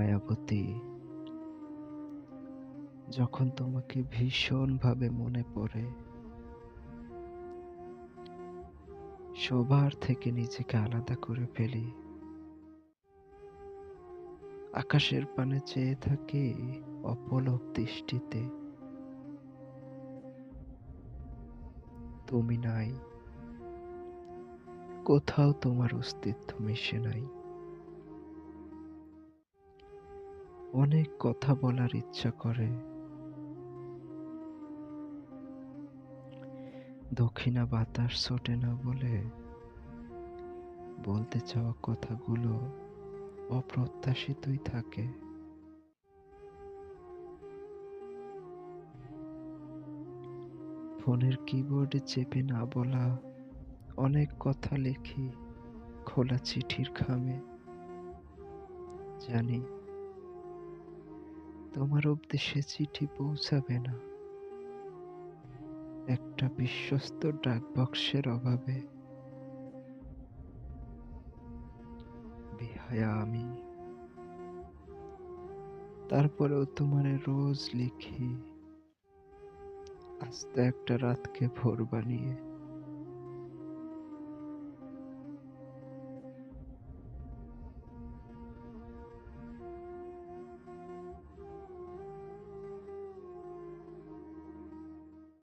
মায়াবতী যখন তোমাকে ভীষণভাবে মনে পড়ে সবার থেকে নিজেকে আলাদা করে ফেলি। আকাশের পানে চেয়ে থাকি অপলক দৃষ্টিতে। তুমি নাই। কোথাও তোমার অস্তিত্ব মিশে নাই। অনেক কথা বলার ইচ্ছা করে। দক্ষিণা বাতাস ছোটে না বলে বলতে চাওয়া কথাগুলো অপ্রত্যাশিতই থাকে। ফোনের কিবোর্ডে চেপে না বলা, অনেক কথা লিখি খোলা চিঠির খামে। জানি তোমার অব্দি সে চিঠি পৌঁছাবে না। একটা বিশ্বস্ত ডাক বক্সের অভাবে। বিহায়া আমি। তারপরেও তোমারে রোজ লিখি। আস্তে একটা রাতকে ভোর বানিয়ে।